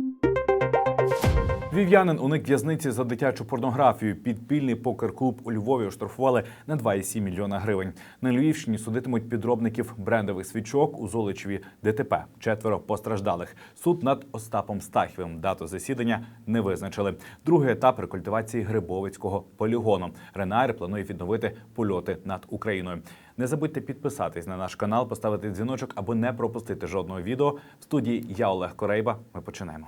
Thank you Львів'янин уник в'язниці за дитячу порнографію. Підпільний покер-клуб у Львові оштрафували на 2,7 мільйона гривень. На Львівщині судитимуть підробників брендових свічок у Золочеві ДТП. Четверо постраждалих. Суд над Остапом Стахівим. Дату засідання не визначили. Другий етап рекультивації Грибовицького полігону. Ренайр планує відновити польоти над Україною. Не забудьте підписатись на наш канал, поставити дзвіночок, аби не пропустити жодного відео. В студії я Олег Корейба. Ми починаємо.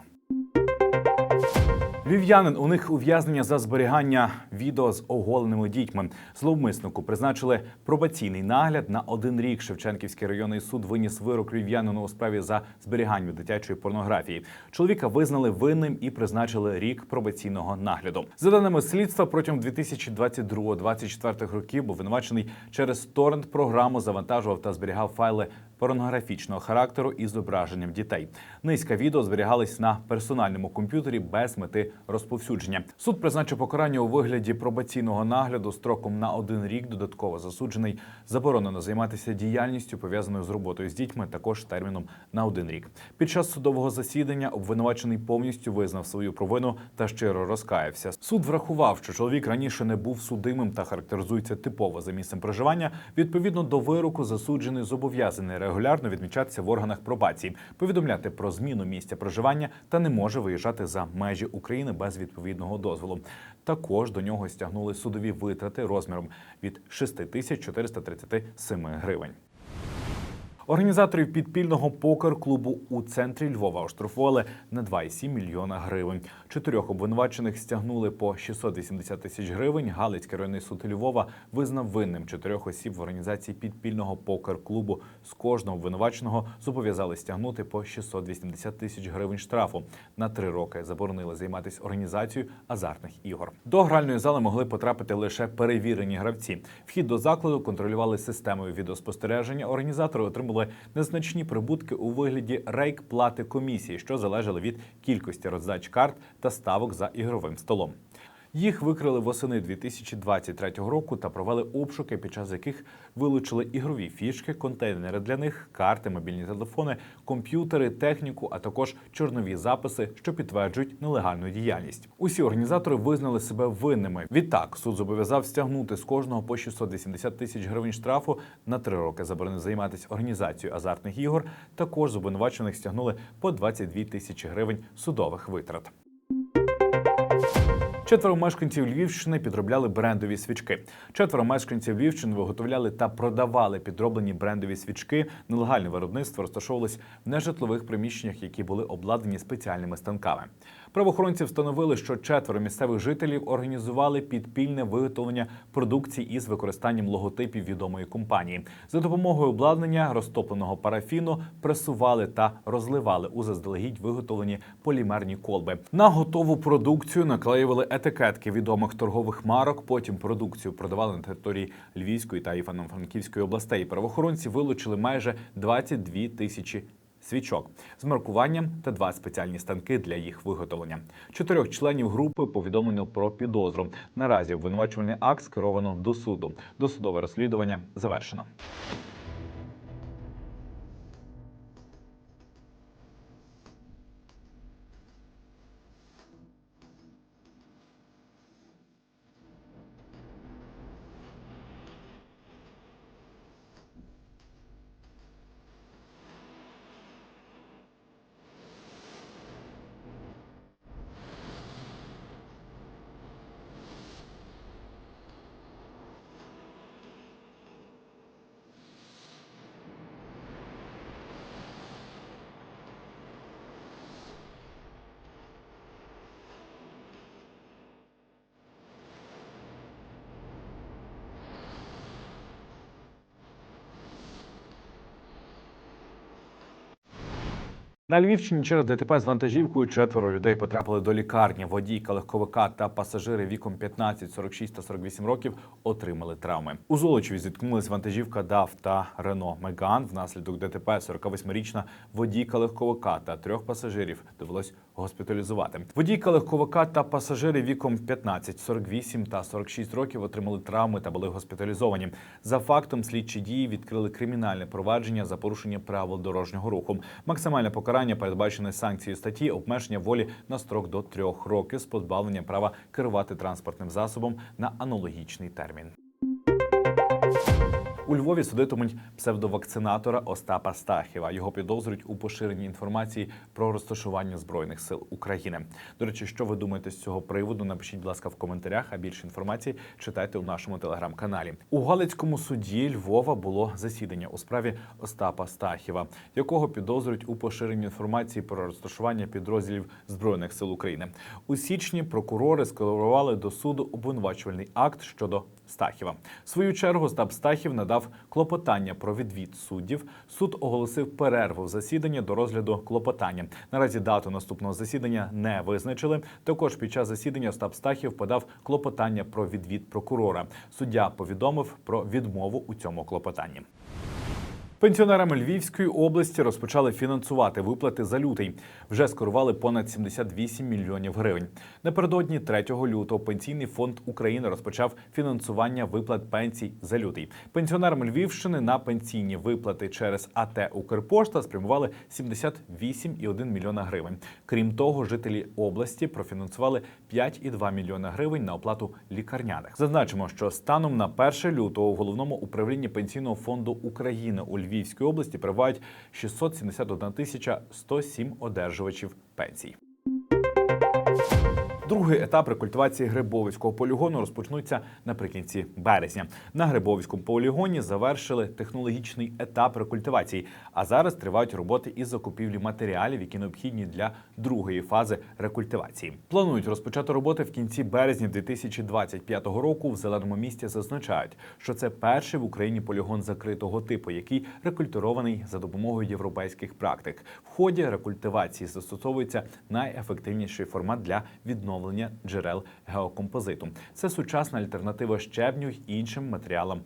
Львів'янин у них ув'язнення за зберігання відео з оголеними дітьми. Зловмиснику призначили пробаційний нагляд на один рік. Шевченківський районний суд виніс вирок львів'янину у справі за зберігання дитячої порнографії. Чоловіка визнали винним і призначили рік пробаційного нагляду. За даними слідства, протягом 2022-2024 років був винувачений через торрент програму, завантажував та зберігав файли порнографічного характеру із зображенням дітей. Низка відео зберігались на персональному комп'ютері без мети розповсюдження. Суд призначив покарання у вигляді пробаційного нагляду строком на один рік. Додатково засуджений заборонено займатися діяльністю пов'язаною з роботою з дітьми, також терміном на один рік. Під час судового засідання обвинувачений повністю визнав свою провину та щиро розкаявся. Суд врахував, що чоловік раніше не був судимим та характеризується типово за місцем проживання. Відповідно до вироку, засуджений зобов'язаний регулярно відмічатися в органах пробації, повідомляти про зміну місця проживання та не може виїжджати за межі України без відповідного дозволу. Також до нього стягнули судові витрати розміром від 6437 гривень. Організаторів підпільного покер-клубу у центрі Львова оштрафували на 2,7 мільйона гривень. Чотирьох обвинувачених стягнули по 680 тисяч гривень. Галицький районний суд Львова визнав винним чотирьох осіб в організації підпільного покер-клубу. З кожного обвинуваченого зобов'язали стягнути по 680 тисяч гривень штрафу. На три роки заборонили займатися організацією азартних ігор. До гральної зали могли потрапити лише перевірені гравці. Вхід до закладу контролювали системою відеоспостереження. Організатори отримали незначні прибутки у вигляді рейк плати комісії, що залежали від кількості роздач карт та ставок за ігровим столом. Їх викрили восени 2023 року та провели обшуки, під час яких вилучили ігрові фішки, контейнери для них, карти, мобільні телефони, комп'ютери, техніку, а також чорнові записи, що підтверджують нелегальну діяльність. Усі організатори визнали себе винними. Відтак суд зобов'язав стягнути з кожного по 680 тисяч гривень штрафу на три роки заборонив займатися організацією азартних ігор. Також з стягнули по 22 тисячі гривень судових витрат. Четверо мешканців Львівщини підробляли брендові свічки. Четверо мешканців Львівщини виготовляли та продавали підроблені брендові свічки. Нелегальне виробництво розташовувалось в нежитлових приміщеннях, які були обладнані спеціальними станками. Правоохоронці встановили, що четверо місцевих жителів організували підпільне виготовлення продукції із використанням логотипів відомої компанії. За допомогою обладнання розтопленого парафіну пресували та розливали у заздалегідь виготовлені полімерні колби. На готову продукцію наклеювали етикетки відомих торгових марок. Потім продукцію продавали на території Львівської та Івано-Франківської областей. Правоохоронці вилучили майже 22 тисячі свічок з маркуванням та два спеціальні станки для їх виготовлення. Чотирьох членів групи повідомлено про підозру. Наразі обвинувачувальний акт скеровано до суду. Досудове розслідування завершено. На Львівщині через ДТП з вантажівкою четверо людей потрапили до лікарні. Водійка легковика та пасажири віком 15, 46 та 48 років отримали травми. У Золочеві зіткнулись вантажівка ДАФ та Рено Меган. Внаслідок ДТП 48-річна водійка легковика та трьох пасажирів довелось госпіталізувати. Водійка легковика та пасажири віком 15, 48 та 46 років отримали травми та були госпіталізовані. За фактом слідчі дії відкрили кримінальне провадження за порушення правил дорожнього руху. Максимальне покарання покарання передбачені санкцією статті обмеження волі на строк до трьох років з позбавленням права керувати транспортним засобом на аналогічний термін. У Львові судитимуть псевдовакцинатора Остапа Стахіва. Його підозрюють у поширенні інформації про розташування збройних сил України. До речі, що ви думаєте з цього приводу? Напишіть, будь ласка, в коментарях. А більше інформації читайте у нашому телеграм-каналі. У Галицькому суді Львова було засідання у справі Остапа Стахіва, якого підозрюють у поширенні інформації про розташування підрозділів збройних сил України. У січні прокурори скерували до суду обвинувачувальний акт щодо Стахіва. В свою чергу Остап Стахів надав клопотання про відвід суддів. Суд оголосив перерву в засіданні до розгляду клопотання. Наразі дату наступного засідання не визначили. Також під час засідання Остап Стахів подав клопотання про відвід прокурора. Суддя повідомив про відмову у цьому клопотанні. Пенсіонерами Львівської області розпочали фінансувати виплати за лютий. Вже скерували понад 78 мільйонів гривень. Напередодні 3 лютого пенсійний фонд України розпочав фінансування виплат пенсій за лютий. Пенсіонерам Львівщини на пенсійні виплати через АТ Укрпошта спрямували 78,1 мільйона гривень. Крім того, жителі області профінансували 5,2 мільйона гривень на оплату лікарняних. Зазначимо, що станом на 1 лютого у головному управлінні пенсійного фонду України у Львівській області перебувають 671 тисяча 107 одержувачів пенсій. Другий етап рекультивації Грибовицького полігону розпочнуться наприкінці березня. На Грибовицькому полігоні завершили технологічний етап рекультивації, а зараз тривають роботи із закупівлі матеріалів, які необхідні для другої фази рекультивації. Планують розпочати роботи в кінці березня 2025 року. В зеленому місті зазначають, що це перший в Україні полігон закритого типу, який рекультурований за допомогою європейських практик. В ході рекультивації застосовується найефективніший формат для відновлення джерел геокомпозиту. Це сучасна альтернатива щебню й іншим матеріалам.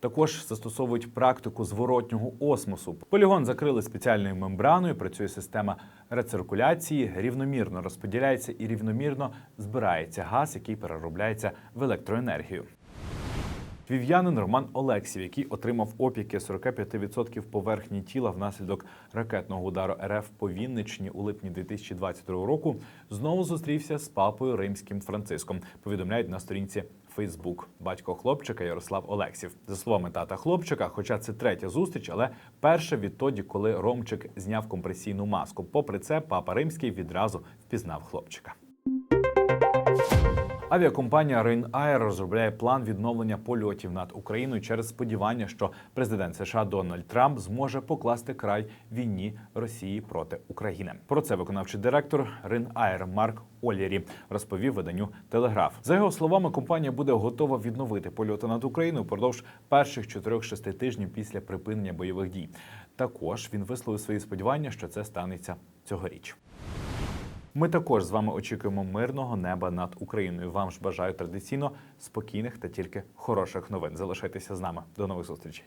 Також застосовують практику зворотнього осмосу. Полігон закрили спеціальною мембраною. Працює система рециркуляції, рівномірно розподіляється і рівномірно збирається газ, який переробляється в електроенергію. Львів'янин Роман Олексів, який отримав опіки 45% поверхні тіла внаслідок ракетного удару РФ по Вінниччині у липні 2022 року, знову зустрівся з папою римським Франциском. Повідомляють на сторінці Фейсбук. Батько хлопчика Ярослав Олексів. За словами тата хлопчика, хоча це третя зустріч, але перша відтоді, коли Ромчик зняв компресійну маску. Попри це, папа римський відразу впізнав хлопчика. Авіакомпанія Ryanair розробляє план відновлення польотів над Україною через сподівання, що президент США Дональд Трамп зможе покласти край війні Росії проти України. Про це виконавчий директор Ryanair Марк Олєрі розповів виданню Телеграф. За його словами, компанія буде готова відновити польоти над Україною впродовж перших 4-6 тижнів після припинення бойових дій. Також він висловив свої сподівання, що це станеться цьогоріч. Ми також з вами очікуємо мирного неба над Україною. Вам ж бажаю традиційно спокійних та тільки хороших новин. Залишайтеся з нами. До нових зустрічей.